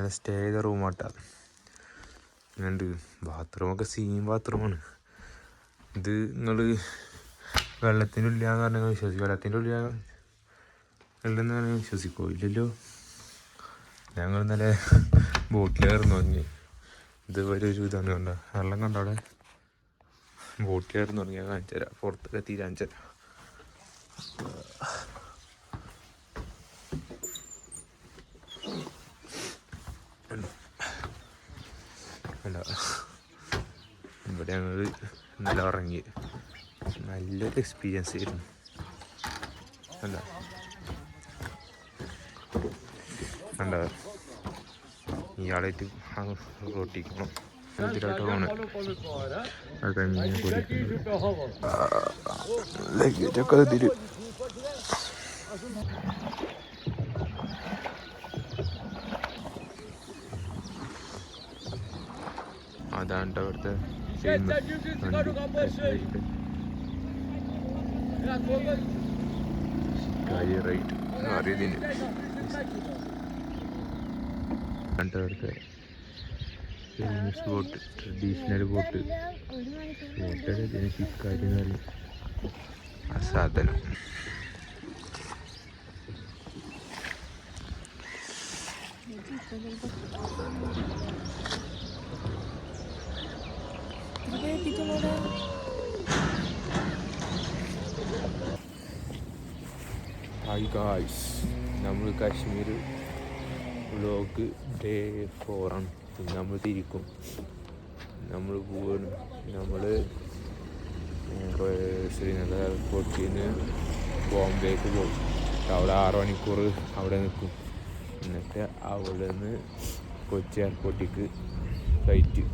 ഇന്നലെ സ്റ്റേ ചെയ്ത റൂമാട്ടാ ഉണ്ട് ബാത്റൂമൊക്കെ സീം ബാത്റൂമാണ് ഇത് നിങ്ങൾ വെള്ളത്തിന്റെ ഉള്ളിലാന്ന് പറഞ്ഞാൽ വിശ്വസിക്കും? വെള്ളത്തിന്റെ ഉള്ളിൽ ഉള്ളെന്ന് പറഞ്ഞാൽ വിശ്വസിക്കുമോ ഇല്ലല്ലോ. ഞങ്ങൾ ഇന്നലെ ബോട്ടിൽ കയറുന്നു തുടങ്ങി ഇത് ഒരു ഒരു ഇതാണ് കണ്ട? വെള്ളം കണ്ട അവിടെ? കയറുന്നു തുടങ്ങി കാണിച്ചു തരാം പുറത്തൊക്കെ എത്തി തരാം അല്ല ഇവിടെ ഞങ്ങൾ ഇന്നലെ ഉറങ്ങി. നല്ലൊരു എക്സ്പീരിയൻസ് ആയിരുന്നു. അല്ല കണ്ട? ഇയാളായിട്ട് റോട്ടിക്കണം ലഗേജൊക്കെ ഇതിൽ അതാണ് ട്ടോ അവിടുത്തെ കാര്യം റൈറ്റ് അറിയതിന് കണ്ട അവിടുത്തെ ഫേമസ് ബോട്ട് ട്രഡീഷണൽ ബോട്ട് ബോട്ടൊക്കെ ഇതിന് ശിക്കാരി എന്ന് പറയും ആ സാധനം ഹായ് ഗായ്സ് നമ്മൾ കാശ്മീർ വ്ലോഗ് ഡേ ഫോറാണ് പിന്നെ നമ്മൾ തിരിക്കും. നമ്മൾ പോവാണ്. നമ്മൾ ശ്രീനഗർ എയർപോർട്ടിൽ നിന്ന് ബോംബെക്ക് പോകും അവിടെ ആറ് മണിക്കൂർ അവിടെ നിൽക്കും എന്നിട്ട് അവിടെ നിന്ന് കൊച്ചി എയർപോർട്ടിലേക്ക് ഫ്ലൈറ്റ്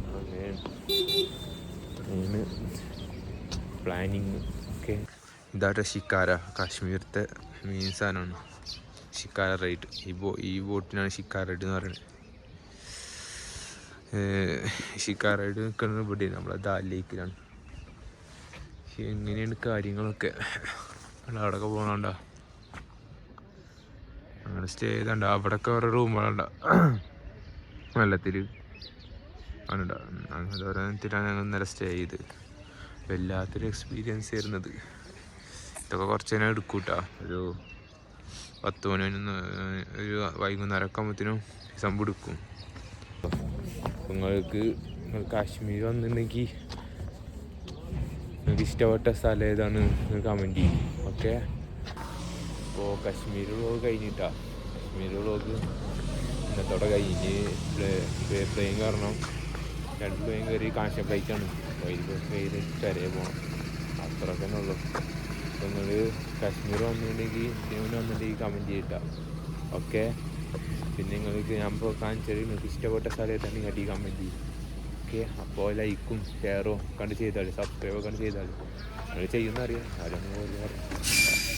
പ്ലാനിങ് ഓക്കെ ഇതാട്ടെ ഷിക്കാര കാശ്മീരത്തെ മീൻ സാധനമാണ്. ഷിക്കാര റൈറ്റ് ഈ ബോ ഈ ബോട്ടിനാണ് ഷിക്കാര റൈഡ് എന്ന് പറയുന്നത്. ഷിക്കാര റൈഡ് നിൽക്കുന്നത് ഇവിടെ നമ്മളെ ദാൽ ലേക്കിലാണ്. എങ്ങനെയാണ് കാര്യങ്ങളൊക്കെ. അവിടെയൊക്കെ പോകണണ്ട അങ്ങനെ സ്റ്റേ ചെയ്തണ്ട. അവിടെയൊക്കെ ഓരോ റൂമുകളുണ്ട വെള്ളത്തിൽ വേണ്ട അങ്ങനെ ഓരോന്നിലാണ് ഞങ്ങൾ ഇന്നലെ സ്റ്റേ ചെയ്ത് വല്ലാത്തൊരു എക്സ്പീരിയൻസ് ആയിരുന്നത്. ഇതൊക്കെ കുറച്ച് നേരം എടുക്കൂട്ടാ. ഒരു പത്ത് മണി ഒരു വൈകുന്നേരമൊക്കെ ആകുമ്പോഴത്തേനും സംഭവം എടുക്കും. നിങ്ങൾക്ക് നിങ്ങൾ കാശ്മീർ വന്നിട്ടുണ്ടെങ്കിൽ നിങ്ങൾക്ക് ഇഷ്ടപ്പെട്ട സ്ഥലം ഏതാണ് നിങ്ങൾ കമന്റ് ചെയ്യും. ഓക്കെ അപ്പോൾ കാശ്മീർ വ്ളോഗ് കഴിഞ്ഞിട്ടാ. കാശ്മീർ വ്ളോഗ് ഇന്നത്തോടെ കഴിഞ്ഞ് പ്ലെയിൻ കാരണം രണ്ട് പേരും കയറി കാശ ഫ്ലൈറ്റാണ് അപ്പോൾ കയറി കരയെ പോകണം അത്രയൊക്കെ തന്നെ ഉള്ളൂ. അപ്പോൾ നിങ്ങൾ കാശ്മീർ വന്നിട്ടുണ്ടെങ്കിൽ ഇന്ത്യ വന്നിട്ടുണ്ടെങ്കിൽ കമന്റ് ചെയ്തിട്ടാ ഓക്കെ പിന്നെ നിങ്ങൾക്ക് ഞാൻ ഇപ്പോൾ കാണിച്ചത് നിങ്ങൾക്ക് ഇഷ്ടപ്പെട്ട സ്ഥലത്ത് നിങ്ങൾ അടി കമന്റ് ചെയ്യും. ഓക്കെ അപ്പോൾ ലൈക്കും ഷെയറും കണ്ട് ചെയ്താൽ സബ്സ്ക്രൈബ് കണ്ട് ചെയ്താൽ നിങ്ങൾ ചെയ്യുന്ന അറിയാം ആരും പറയാം